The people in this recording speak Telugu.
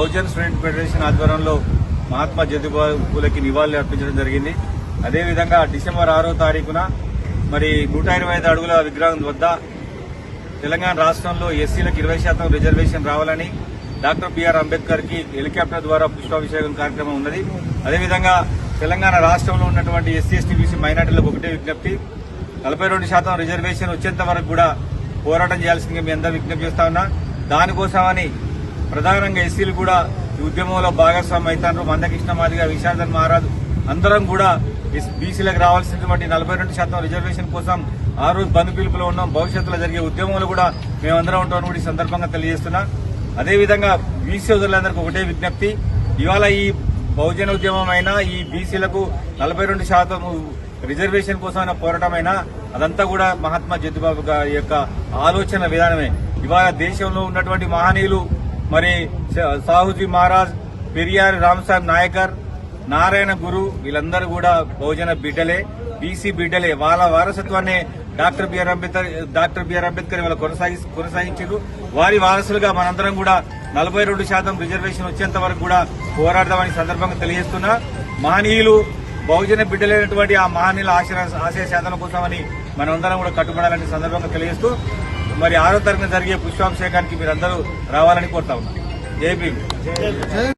బహుజన్ స్టూడెంట్ ఫెడరేషన్ ఆధ్వర్యంలో మహాత్మా జ్యోతిబాబులకి నివాళులు అర్పించడం జరిగింది. అదేవిధంగా డిసెంబర్ ఆరో తారీఖున మరి నూట ఇరవై ఐదు అడుగుల విగ్రహం వద్ద తెలంగాణ రాష్ట్రంలో ఎస్సీలకు ఇరవై శాతం రిజర్వేషన్ రావాలని డాక్టర్ బిఆర్ అంబేద్కర్కి హెలికాప్టర్ ద్వారా పుష్పాభిషేకం కార్యక్రమం ఉన్నది. అదేవిధంగా తెలంగాణ రాష్ట్రంలో ఉన్నటువంటి ఎస్సీ ఎస్టీ బీసీ మైనార్టీలకు ఒకటే విజ్ఞప్తి. నలభై రెండు శాతం రిజర్వేషన్ వచ్చేంత వరకు కూడా పోరాటం చేయాల్సిందిగా మీ అందరూ విజ్ఞప్తి చేస్తా ఉన్నా. దానికోసమని ప్రధానంగా ఎస్సీలు కూడా ఈ ఉద్యమంలో భాగస్వామి అవుతారు. మందకృష్ణ మాదిగా విశారదన్ మహారాజ్ అందరం కూడా ఎస్- బీసీలకు రావాల్సినటువంటి నలభై రెండు శాతం రిజర్వేషన్ కోసం ఆ రోజు బంధు పిలుపులో ఉన్నాం. భవిష్యత్తులో జరిగే ఉద్యమంలో కూడా మేమందరం ఉంటామని కూడా ఈ సందర్భంగా తెలియజేస్తున్నా. అదేవిధంగా బీసీ సోదరులందరికీ ఒకటే విజ్ఞప్తి. ఇవాళ ఈ బహుజన ఉద్యమం అయినా ఈ బీసీలకు నలభై రెండు శాతం రిజర్వేషన్ కోసం పోరాటమైనా అదంతా కూడా మహాత్మా జ్యోతిబాబు గారి యొక్క ఆలోచన విధానమే. ఇవాళ దేశంలో ఉన్నటువంటి మహనీయులు మరి సాహుజీ మహారాజ్ పెరియార్ రామసాహెబ్ నాయకర్ నారాయణ గురు వీళ్ళందరూ కూడా బహుజన బిడ్డలే బీసీ బిడ్డలే. వాళ్ళ వారసత్వాన్ని doctor B R Ambedkar doctor B R Ambedkar వాళ్ళు కొనసాగి కొనసాగించారు వారి వారసులుగా మనందరం కూడా నలభై రెండు శాతం రిజర్వేషన్ వచ్చేంత వరకు కూడా పోరాడదామని సందర్భంగా తెలియజేస్తున్నా. మహనీయులు బహుజన బిడ్డలైనటువంటి ఆ మహనీయుల ఆశయ ఆశయ సాధన కోసమని మనందరం కూడా కట్టుబడాలని సందర్భంగా తెలియజేస్తూ మరి ఆరో తరగతి జరిగే పుష్పాభిషేకానికి మీరందరూ రావాలని కోరుతా ఉన్నా. జై